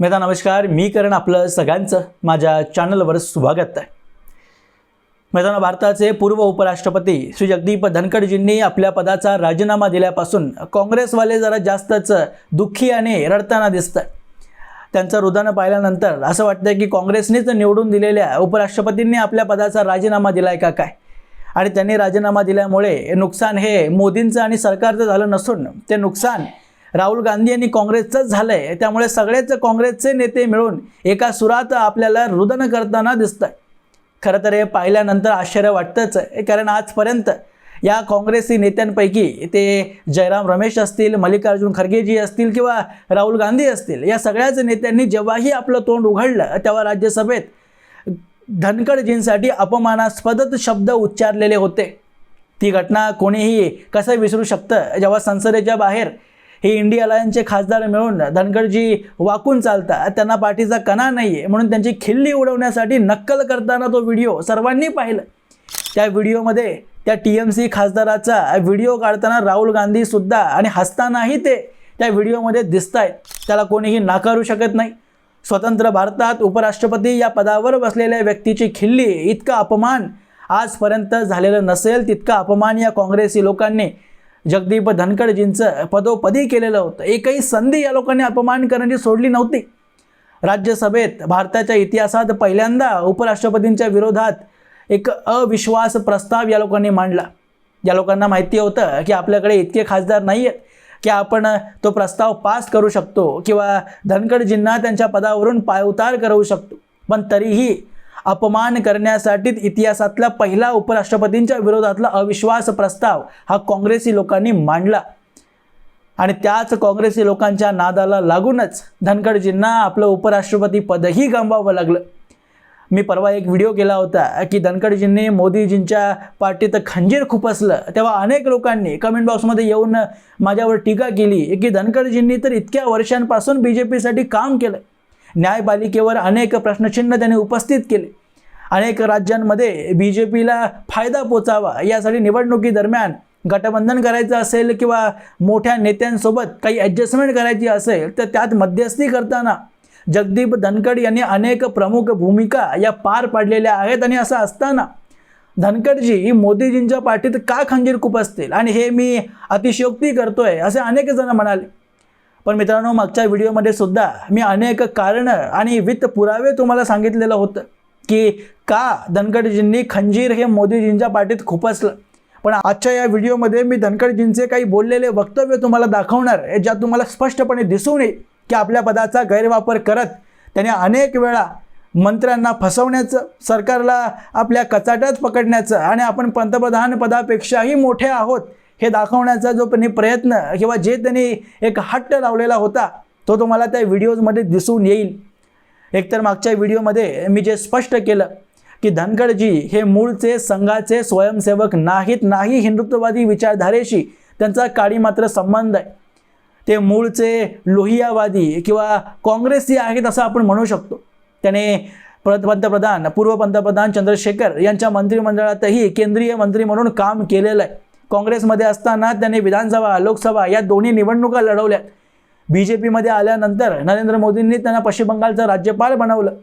मेदा नमस्कार. मी करण आपलं सगळ्यांचं माझ्या चॅनलवर स्वागत आहे. मैदाना भारताचे पूर्व उपराष्ट्रपती श्री जगदीप धनखडजींनी आपल्या पदाचा राजीनामा दिल्यापासून काँग्रेसवाले जरा जास्तच दुःखी आणि रडताना दिसत आहे त्यांचं रुदानं पाहिल्यानंतर असं वाटतं की काँग्रेसनेच निवडून दिलेल्या उपराष्ट्रपतींनी आपल्या पदाचा राजीनामा दिलाय का काय? आणि त्यांनी राजीनामा दिल्यामुळे नुकसान हे मोदींचं आणि सरकारचं झालं नसून ते नुकसान राहुल गांधी आणि काँग्रेसचंच झालं आहे त्यामुळे सगळेच काँग्रेसचे नेते मिळून एका सुरात आपल्याला रुदन करताना दिसत आहे खरं तर हे पाहिल्यानंतर आश्चर्य वाटतंच आहे कारण आजपर्यंत या काँग्रेसी नेत्यांपैकी ते जयराम रमेश असतील मल्लिकार्जुन खरगेजी असतील किंवा राहुल गांधी असतील या सगळ्याच नेत्यांनी जेव्हाही आपलं तोंड उघडलं तेव्हा राज्यसभेत धनकडजींसाठी अपमानास्पदच शब्द उच्चारलेले होते. ती घटना कोणीही कसं विसरू शकतं जेव्हा संसदेच्या बाहेर हे इंडिया अलायन्सचे खासदार मिळून धनगडजी वाकून चालतात. त्यांना पाठीचा कणा नाही आहे म्हणून त्यांची खिल्ली उडवण्यासाठी नक्कल करताना तो व्हिडिओ सर्वांनी पाहिलं. त्या व्हिडिओमध्ये त्या टी एम सी खासदाराचा व्हिडिओ काढताना राहुल गांधीसुद्धा आणि हसतानाही ते त्या व्हिडिओमध्ये दिसत आहेत त्याला कोणीही नाकारू शकत नाही. स्वतंत्र भारतात उपराष्ट्रपती या पदावर बसलेल्या व्यक्तीची खिल्ली इतका अपमान आजपर्यंत झालेलं नसेल तितका अपमान या काँग्रेसी लोकांनी जगदीप धनखडजींचं पदोपदी केलेलं होतं. एकही संधी या लोकांनी अपमान करण्याची सोडली नव्हती. राज्यसभेत भारताच्या इतिहासात पहिल्यांदा उपराष्ट्रपतींच्या विरोधात एक अविश्वास प्रस्ताव या लोकांनी मांडला. या लोकांना माहिती होतं की आपल्याकडे इतके खासदार नाही आहेत की आपण तो प्रस्ताव पास करू शकतो किंवा धनखडजींना त्यांच्या पदावरून पायउतार करू शकतो. पण तरीही अपमान करण्यासाठी इतिहासातला पहिला उपराष्ट्रपतींच्या विरोधातला अविश्वास प्रस्ताव हा काँग्रेसी लोकांनी मांडला. आणि त्याच काँग्रेसी लोकांच्या नादाला लागूनच धनखडजींना आपलं उपराष्ट्रपती पदही गमवावं लागलं. मी परवा एक व्हिडिओ केला होता की धनखडजींनी मोदीजींच्या पार्टीत खंजीर खुपसलं. तेव्हा अनेक लोकांनी कमेंट बॉक्समध्ये येऊन माझ्यावर टीका केली की धनखडजींनी तर इतक्या वर्षांपासून बी जे पीसाठी काम केलं. न्यायपालिकेवर अनेक प्रश्नचिन्ह त्यांनी उपस्थित केले. अनेक राज्यांमध्ये बी जे पीला फायदा पोचावा यासाठी निवडणुकीदरम्यान गटबंधन करायचं असेल किंवा मोठ्या नेत्यांसोबत काही ॲडजस्टमेंट करायची असेल तर त्यात मध्यस्थी करताना जगदीप धनखड यांनी अनेक प्रमुख भूमिका या पार पाडलेल्या आहेत आणि असं असताना धनखडजी मोदीजींच्या पाठीत का खंजीर असतील? आणि हे मी अतिशयोक्ती करतोय असे अनेक जण म्हणाले. पण मित्रांनो मागच्या व्हिडिओमध्ये सुद्धा मी अनेक कारणं आणि वित्त पुरावे तुम्हाला सांगितलेलं होतं की का धनखडजींनी खंजीर हे मोदीजींच्या पाठीत खुपसलं. पण आजच्या या व्हिडिओमध्ये मी धनखडजींचे काही बोललेले वक्तव्य तुम्हाला दाखवणार आहे ज्यात तुम्हाला स्पष्टपणे दिसून येईल की आपल्या पदाचा गैरवापर करत त्याने अनेक वेळा मंत्र्यांना फसवण्याचं सरकारला आपल्या कचाट्यात पकडण्याचं आणि आपण पंतप्रधान पदापेक्षाही मोठे आहोत हे दाखवण्याचा जो त्यांनी प्रयत्न किंवा जे त्यांनी एक हट्ट लावलेला होता तो तुम्हाला त्या व्हिडिओजमध्ये दिसून येईल. एकतर मागच्या व्हिडिओमध्ये मी जे स्पष्ट केलं की धनगडजी हे मूळचे संघाचे स्वयंसेवक नाहीत नाही हिंदुत्ववादी विचारधारेशी त्यांचा काळी मात्र संबंध आहे. ते मूळचे लोहियावादी किंवा काँग्रेसी आहेत असं आपण म्हणू शकतो. त्याने पंतप्रधान पूर्व पंतप्रधान चंद्रशेखर यांच्या मंत्रिमंडळातही केंद्रीय मंत्री म्हणून काम केलेलं आहे. काँग्रेसमध्ये असताना त्याने विधानसभा लोकसभा या दोन्ही निवडणुका लढवल्या. बी जे पीमध्ये आल्यानंतर नरेंद्र मोदींनी त्यांना पश्चिम बंगालचं राज्यपाल बनवलं.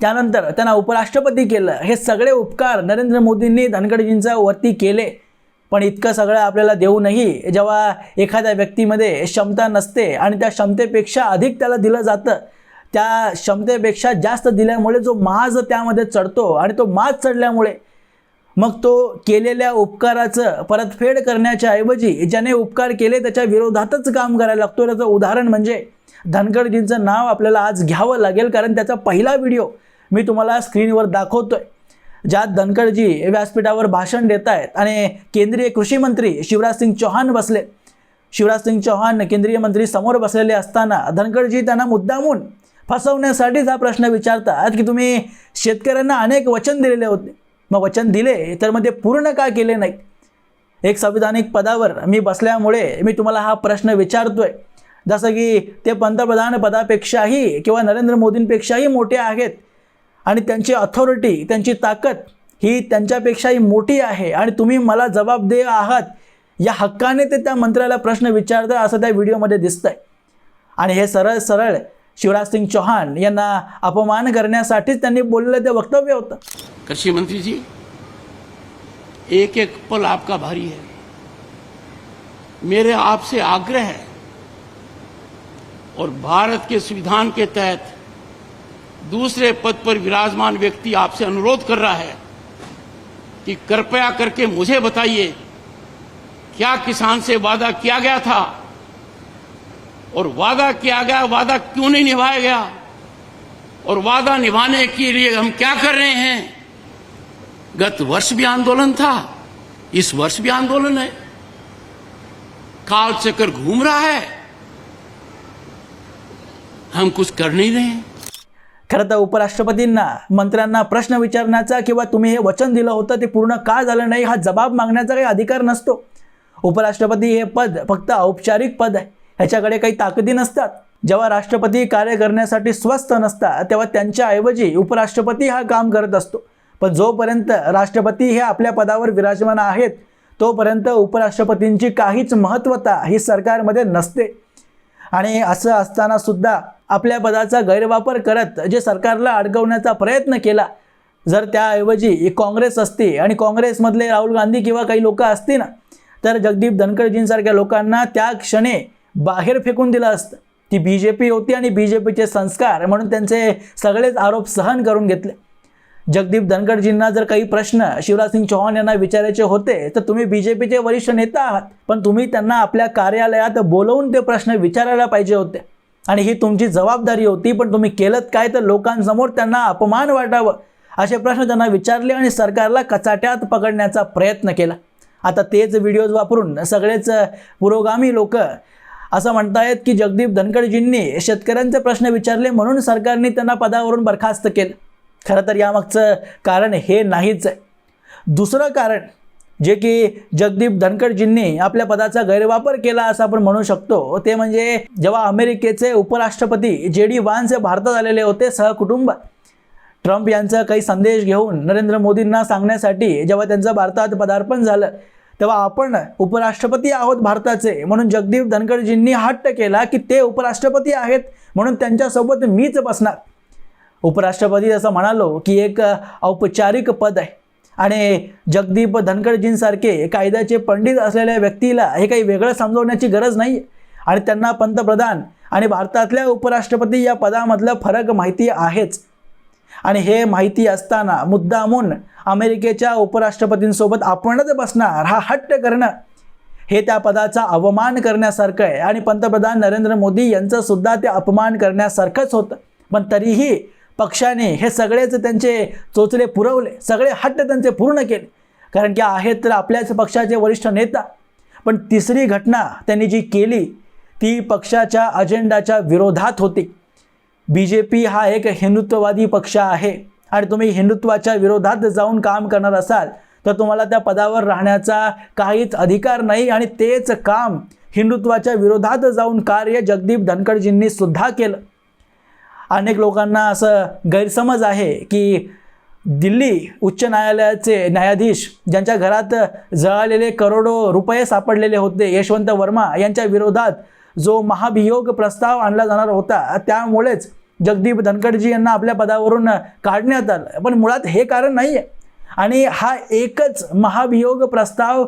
त्यानंतर त्यांना उपराष्ट्रपती केलं. हे सगळे उपकार नरेंद्र मोदींनी धनगडजींचा वरती केले. पण इतकं सगळं आपल्याला देऊनही जेव्हा एखाद्या व्यक्तीमध्ये क्षमता नसते आणि त्या क्षमतेपेक्षा अधिक त्याला दिलं जातं त्या क्षमतेपेक्षा जास्त दिल्यामुळे जो माज त्यामध्ये चढतो आणि तो माज चढल्यामुळे मग तो केलेल्या उपकाराचं परतफेड करण्याच्या ऐवजी ज्याने उपकार केले त्याच्या विरोधातच काम करायला लागतो. त्याचं उदाहरण म्हणजे धनगडजींचं नाव आपल्याला आज घ्यावं लागेल कारण त्याचा पहिला व्हिडिओ मी तुम्हाला स्क्रीनवर दाखवतोय ज्यात धनखडजी व्यासपीठावर भाषण देत आहेत आणि केंद्रीय कृषी मंत्री शिवराज सिंग चौहान बसले. शिवराज सिंग चौहान केंद्रीय मंत्री समोर बसलेले असताना धनखडजी त्यांना मुद्दामून फसवण्यासाठीच हा प्रश्न विचारतात की तुम्ही शेतकऱ्यांना अनेक वचन दिलेले होते. मग वचन दिले तर मग ते पूर्ण का केले नाही? एक संविधानिक पदावर मी बसल्यामुळे मी तुम्हाला हा प्रश्न विचारतोय. जसं की ते पंतप्रधान पदापेक्षाही किंवा नरेंद्र मोदींपेक्षाही मोठे आहेत आणि त्यांची अथॉरिटी त्यांची ताकद ही त्यांच्यापेक्षाही मोठी आहे आणि तुम्ही मला जबाबदेह आहात या हक्काने ते त्या मंत्र्याला प्रश्न विचारतात असं त्या व्हिडिओमध्ये दिसतंय. आणि हे सरळ सरळ शिवराज सिंग चौहान यांना अपमान करण्यासाठीच त्यांनी बोललेलं ते वक्तव्य होतं. कृषि मंत्री जी एक एक पल आपका भारी है। मेरे आपसे आग्रह है और भारत के संविधान के तहत दूसरे पद पर विराजमान व्यक्ति आपसे अनुरोध कर रहा है कि कृपया करके मुझे बताइए, क्या किसान से वादा किया गया था? और वादा किया गया वादा क्यों नहीं निभाया गया? और वादा निभाने के लिए हम क्या कर रहे हैं? गत वर्ष भी आंदोलन था इस वर्ष भी आंदोलन है। काल चक्कर घूम रहा है। हम कुछ कर नहीं रहे हैं। खरं तर उपराष्ट्रपतींना मंत्र्यांना प्रश्न विचारण्याचा किंवा तुम्ही हे वचन दिलं होतं ते पूर्ण का झालं नाही हा जबाब मागण्याचा काही अधिकार नसतो. उपराष्ट्रपती हे पद फक्त औपचारिक पद आहे. ह्याच्याकडे काही ताकदी नसतात. जेव्हा राष्ट्रपती कार्य करण्यासाठी स्वस्त नसतात तेव्हा त्यांच्याऐवजी उपराष्ट्रपती हा काम करत असतो. पण जोपर्यंत राष्ट्रपती हे आपल्या पदावर विराजमान आहेत तोपर्यंत उपराष्ट्रपतींची काहीच महत्त्वता ही सरकारमध्ये नसते. आणि असं असताना सुद्धा आपल्या पदाचा गैरवापर करत जे सरकारला अडकवण्याचा प्रयत्न केला जर त्याऐवजी काँग्रेस असती आणि काँग्रेसमधले राहुल गांधी किंवा काही लोक असती ना तर जगदीप धनखडजींसारख्या लोकांना त्या क्षणी बाहेर फेकून दिलं असतं. ती बी जे पी होती आणि बी जे पीचे संस्कार म्हणून त्यांचे सगळेच आरोप सहन करून घेतले. जगदीप धनखडजींना जर काही प्रश्न शिवराज सिंग चौहान यांना विचारायचे होते तर तुम्ही बी जे पीचे वरिष्ठ नेता आहात. पण तुम्ही त्यांना आपल्या कार्यालयात बोलवून ते प्रश्न विचारायला पाहिजे होते. आणि ही तुमची जबाबदारी होती पण तुम्ही केलं काय तर लोकांसमोर त्यांना अपमान वाटावं? असे प्रश्न त्यांना विचारले आणि सरकारला कचाट्यात पकडण्याचा प्रयत्न केला. आता तेच व्हिडिओज वापरून सगळेच पुरोगामी लोक असं म्हणतायत की जगदीप धनखडजींनी शेतकऱ्यांचे प्रश्न विचारले म्हणून सरकारने त्यांना पदावरून बरखास्त केलं. खरं तर यामागचं कारण हे नाहीच आहे. दुसरं कारण जे की जगदीप धनखडजींनी आपल्या पदाचा गैरवापर केला असं आपण म्हणू शकतो ते म्हणजे जेव्हा अमेरिकेचे उपराष्ट्रपती जे डी वान्स हे भारतात आलेले होते सहकुटुंब. ट्रम्प यांचा काही संदेश घेऊन नरेंद्र मोदींना सांगण्यासाठी जेव्हा त्यांचं भारतात पदार्पण झालं तेव्हा आपण उपराष्ट्रपती आहोत भारताचे. म्हणून जगदीप धनखडजींनी हट्ट केला की ते उपराष्ट्रपती आहेत म्हणून त्यांच्यासोबत मीच बसणार. उपराष्ट्रपती असं म्हणालो की एक औपचारिक पद आहे. आणि जगदीप धनखडजींसारखे कायद्याचे पंडित असलेल्या व्यक्तीला हे काही वेगळं समजवण्याची गरज नाही. आणि त्यांना पंतप्रधान आणि भारतातल्या उपराष्ट्रपती या पदामधलं फरक माहिती आहेच. आणि हे माहिती असताना मुद्दामून अमेरिकेच्या उपराष्ट्रपतींसोबत आपणच बसणार. हा हट्ट करणं हे त्या पदाचा अवमान करण्यासारखं आहे. आणि पंतप्रधान नरेंद्र मोदी यांचंसुद्धा ते अपमान करण्यासारखंच होतं. पण तरीही पक्षाने हे सगळेच त्यांचे चोचले पुरवले. सगळे हट्ट त्यांचे पूर्ण केले. कारण की आहेत तर आपल्याच पक्षाचे वरिष्ठ नेता. पण तिसरी घटना त्यांनी जी केली ती पक्षाच्या अजेंडाच्या विरोधात होती. बी जे पी हा एक हिंदुत्ववादी पक्ष आहे. आणि तुम्ही हिंदुत्वाच्या विरोधात जाऊन काम करणार असाल तर तुम्हाला त्या पदावर राहण्याचा काहीच अधिकार नाही आणि तेच काम हिंदुत्वाच्या विरोधात जाऊन कार्य जगदीप धनखडजींनी सुद्धा केलं. अनेक लोकांना असं गैरसमज आहे की दिल्ली उच्च न्यायालयाचे न्यायाधीश ज्यांच्या घरात जळालेले करोडो रुपये सापडलेले होते यशवंत वर्मा यांच्या विरोधात जो महाभियोग प्रस्ताव आणला जाणार होता त्यामुळेच जगदीप धनखडजी यांना आपल्या पदावरून काढण्यात आलं. पण मुळात हे कारण नाही आहे आणि हा एकच महाभियोग प्रस्ताव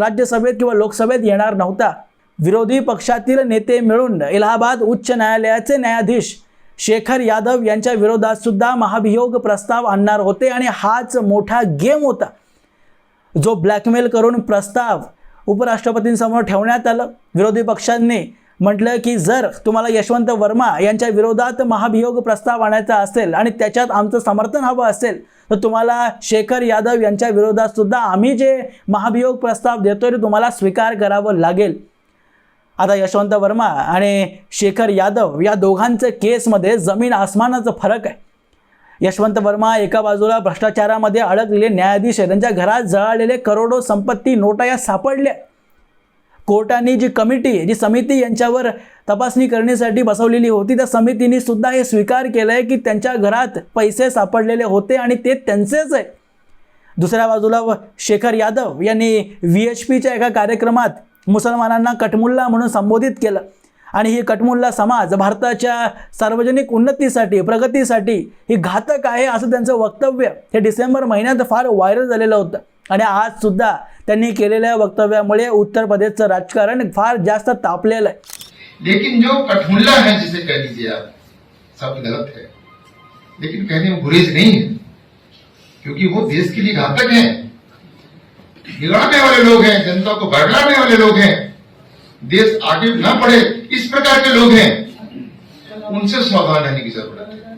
राज्यसभेत किंवा लोकसभेत येणार नव्हता. विरोधी पक्षातील नेते मिळून इलाहाबाद उच्च न्यायालयाचे न्यायाधीश शेखर यादव यांच्या विरोधात सुद्धा महाभियोग प्रस्ताव आणणार होते आणि हाच मोठा गेम होता. जो ब्लॅकमेल करून प्रस्ताव उपराष्ट्रपतींसमोर ठेवण्यात आलं. विरोधी पक्षांनी म्हटलं की जर तुम्हाला यशवंत वर्मा यांच्या विरोधात महाभियोग प्रस्ताव आणायचा असेल आणि त्याच्यात आमचं समर्थन हवं असेल तर तुम्हाला शेखर यादव यांच्या विरोधात सुद्धा आम्ही जे महाभियोग प्रस्ताव देतोय ते तुम्हाला स्वीकार करावं लागेल. आता यशवंत वर्मा आणि शेखर यादव या दोघांचं केसमध्ये जमीन आसमानाचा फरक आहे. यशवंत वर्मा एका बाजूला भ्रष्टाचारामध्ये अडकलेले न्यायाधीश आहे त्यांच्या घरात जळालेले करोडो संपत्ती नोटा या सापडल्या. कोर्टाने जी कमिटी जी समिती यांच्यावर तपासणी करण्यासाठी बसवलेली होती त्या समितीने सुद्धा हे स्वीकार केलं आहे की त्यांच्या घरात पैसे सापडलेले होते आणि ते त्यांचेच आहे. दुसऱ्या बाजूला शेखर यादव यांनी व्ही एच पीच्या एका कार्यक्रमात मुसलमानांना कटमुल्ला म्हणून संबोधित केलं. आणि ही कटमुल्ला समाज भारताच्या सार्वजनिक उन्नतीसाठी प्रगतीसाठी ही घातक आहे असं त्यांचं वक्तव्य हे डिसेंबर महिन्यात फार व्हायरल झालेलं होतं. आणि आज सुद्धा त्यांनी केलेल्या वक्तव्यामुळे उत्तर प्रदेशचं राजकारण फार जास्त तापलेलं आहे. लेकिन जो कठमुल्ला है जिसे कह लीजिए आप सब गलत है। लेकिन कहने में गुरेज नहीं है क्योंकि वो देश के लिए घातक है। बिगाड़ने वाले लोग हैं जनता को बरगलाने वाले लोग हैं। देश आगे न बढ़े इस प्रकार के लोग हैं। उनसे सावधान रहने की जरूरत है।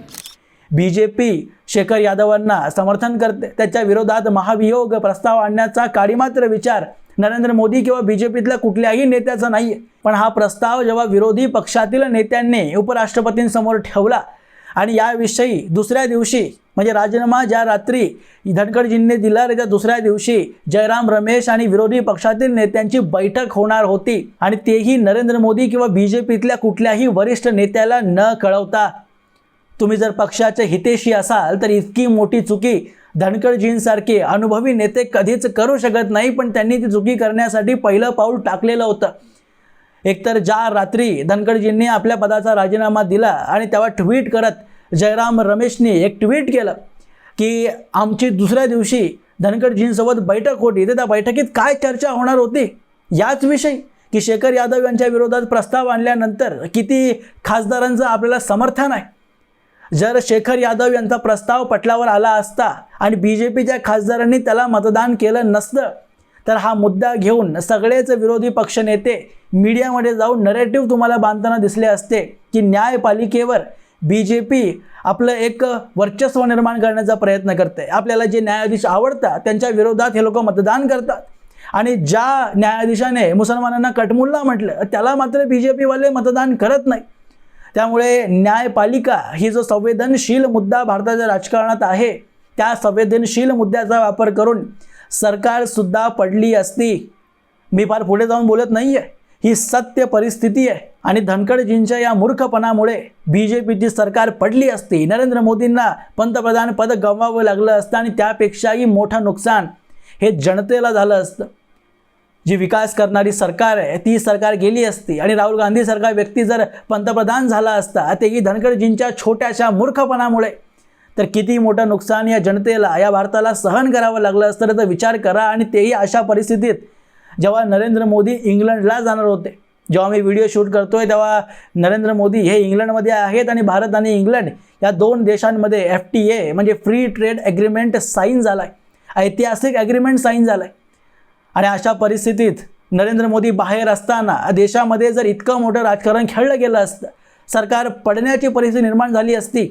बी जे पी शेखर यादवांना समर्थन करते. त्याच्या विरोधात महाभियोग प्रस्ताव आणण्याचा काडीमात्र विचार नरेंद्र मोदी किंवा बी जे पीतल्या कुठल्याही नेत्याचा नाही पण हा प्रस्ताव जेव्हा विरोधी पक्षातील नेत्यांनी उपराष्ट्रपतींसमोर ठेवला आणि याविषयी दुसऱ्या दिवशी म्हणजे राजीनामा ज्या रात्री धनखडजींनी दिला त्या दुसऱ्या दिवशी जयराम रमेश आणि विरोधी पक्षातील नेत्यांची बैठक होणार होती आणि तेही नरेंद्र मोदी किंवा बी जे पीतल्या कुठल्याही वरिष्ठ नेत्याला न कळवता. तुम्ही जर पक्षाच्या हितेशी असाल तर इतकी मोठी चुकी धनखडजींसारखे अनुभवी नेते कधीच करू शकत नाही पण त्यांनी ती चुकी करण्यासाठी पहिलं पाऊल टाकलेलं होतं. एकतर ज्या रात्री धनकडजींनी आपल्या पदाचा राजीनामा दिला आणि तेव्हा ट्विट करत जयराम रमेशनी एक ट्विट केलं की आमची दुसऱ्या दिवशी धनकडजींसोबत बैठक होती तर त्या बैठकीत काय चर्चा होणार होती? याच विषयी की शेखर यादव यांच्या विरोधात प्रस्ताव आणल्यानंतर किती खासदारांचं आपल्याला समर्थन आहे? जर शेखर यादव यांचा प्रस्ताव पटलावर आला असता आणि बी जे पीच्या खासदारांनी त्याला मतदान केलं नसतं तर हा मुद्दा घेऊन सगळेच विरोधी पक्षनेते मीडियामध्ये जाऊन नरेटिव्ह तुम्हाला बांधताना दिसले असते की न्यायपालिकेवर बी जे पी आपलं एक वर्चस्व निर्माण करण्याचा प्रयत्न करते आपल्याला जे न्यायाधीश आवडतात त्यांच्या विरोधात हे लोक मतदान करतात. आणि ज्या न्यायाधीशाने मुसलमानांना कटमुल्ला म्हटलं त्याला मात्र बी जे पीवाले मतदान करत नाही त्यामुळे न्यायपालिका ही जो संवेदनशील मुद्दा भारताच्या राजकारणात आहे त्या संवेदनशील मुद्द्याचा वापर करून सरकारसुद्धा पडली असती. मी फार पुढे जाऊन बोलत नाही आहे ही सत्य परिस्थिती आहे आणि धनखडजींच्या या मूर्खपणामुळे बी जे पीची सरकार पडली असती. नरेंद्र मोदींना पंतप्रधान पद गमवावं लागलं असतं आणि त्यापेक्षाही मोठं नुकसान हे जनतेला झालं असतं. जी विकास करणारी सरकार आहे ती सरकार गेली असती आणि राहुल गांधी सारखा व्यक्ती जर पंतप्रधान झाला असता तेही धनगरजींच्या छोट्याशा मूर्खपणामुळे. तर किती मोठं नुकसान या जनतेला या भारताला सहन करावं लागलं असतं त्याचा विचार करा आणि तेही अशा परिस्थितीत. जेव्हा नरेंद्र मोदी इंग्लंडला जाणार होते जेव्हा मी व्हिडिओ शूट करतोय तेव्हा नरेंद्र मोदी हे इंग्लंडमध्ये आहेत आणि भारत आणि इंग्लंड या दोन देशांमध्ये एफ टी ए म्हणजे फ्री ट्रेड ॲग्रीमेंट साईन झाला आहे ऐतिहासिक ॲग्रीमेंट साईन झाला आहे आणि अशा परिस्थितीत नरेंद्र मोदी बाहेर असताना देशामध्ये जर इतकं मोठं राजकारण खेळलं गेलं असतं सरकार पडण्याची परिस्थिती निर्माण झाली असती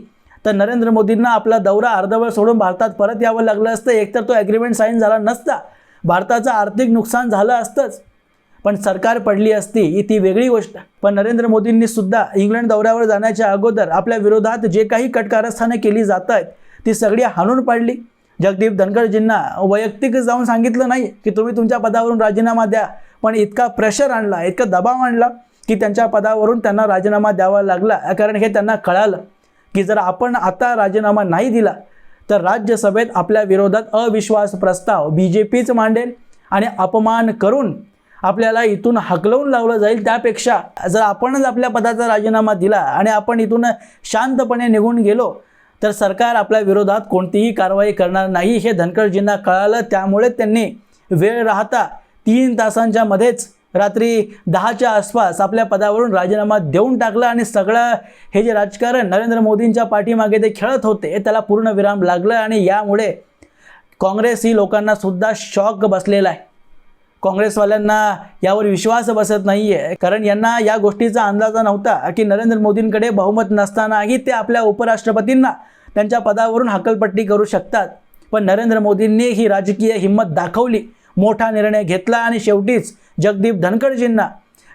तर नरेंद्र मोदींना आपला दौरा अर्धवळ सोडून भारतात परत यावं लागलं असतं. एकतर तो ॲग्रीमेंट साईन झाला नसता. भारताचं आर्थिक नुकसान झालं असतंच. पण सरकार पडली असती ही ती वेगळी गोष्ट. पण नरेंद्र मोदींनी सुद्धा इंग्लंड दौऱ्यावर जाण्याच्या अगोदर आपल्या विरोधात जे काही कटकारस्थानं केली जात आहेत ती सगळी हाणून पाडली. जगदीप धनखडजींना वैयक्तिक जाऊन सांगितलं नाही की तुम्ही तुमच्या पदावरून राजीनामा द्या. पण इतका प्रेशर आणला इतका दबाव आणला की त्यांच्या पदावरून त्यांना राजीनामा द्यावा लागला. कारण हे त्यांना कळालं की जर आपण आता राजीनामा नाही दिला तर राज्यसभेत आपल्या विरोधात अविश्वास प्रस्ताव बी जे पीच मांडेल आणि अपमान करून आपल्याला इथून हकलवून लावलं जाईल. त्यापेक्षा जर आपणच आपल्या पदाचा राजीनामा दिला आणि आपण इथून शांतपणे निघून गेलो तर सरकार आपल्या विरोधात कोणतीही कारवाई करणार नाही हे धनखडजींना कळालं. त्यामुळे त्यांनी वेळ राहता तीन तासांच्या मध्येच रात्री दहाच्या आसपास आपल्या पदावरून राजीनामा देऊन टाकला आणि सगळं हे जे राजकारण नरेंद्र मोदींच्या पाठीमागे ते खेळत होते त्याला पूर्ण विराम लागलं आणि यामुळे काँग्रेस ही लोकांना सुद्धा शॉक बसलेला आहे. काँग्रेसवाल्यांना यावर विश्वास बसत नाही आहे कारण यांना या गोष्टीचा अंदाजा नव्हता की नरेंद्र मोदींकडे बहुमत नसतानाही ते आपल्या उपराष्ट्रपतींना त्यांच्या पदावरून हकलपट्टी करू शकतात. पण नरेंद्र मोदींनी ही राजकीय हिंमत दाखवली मोठा निर्णय घेतला आणि शेवटीच जगदीप धनखडजींना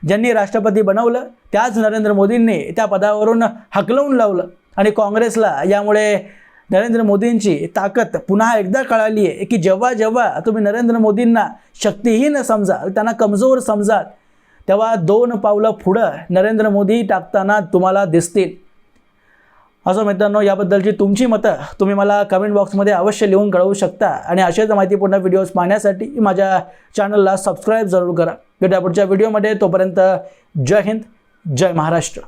ज्यांनी राष्ट्रपती बनवलं त्याच नरेंद्र मोदींनी त्या पदावरून हकलवून लावलं आणि काँग्रेसला यामुळे नरेंद्र मोदींची ताकद पुन्हा एकदा कळाली आहे की जेव्हा जेव्हा तुम्ही नरेंद्र मोदींना शक्तिहीन समजाल त्यांना कमजोर समजाल तेव्हा दोन पावलं पुढं नरेंद्र मोदी टाकताना तुम्हाला दिसतील. असं मित्रांनो याबद्दलची तुमची मतं तुम्ही मला कमेंट बॉक्समध्ये अवश्य लिहून कळवू शकता आणि असेच माहितीपूर्ण व्हिडिओज पाहण्यासाठी माझ्या चॅनलला सबस्क्राईब जरूर करा. भेटा पुढच्या व्हिडिओमध्ये तोपर्यंत जय हिंद जय महाराष्ट्र.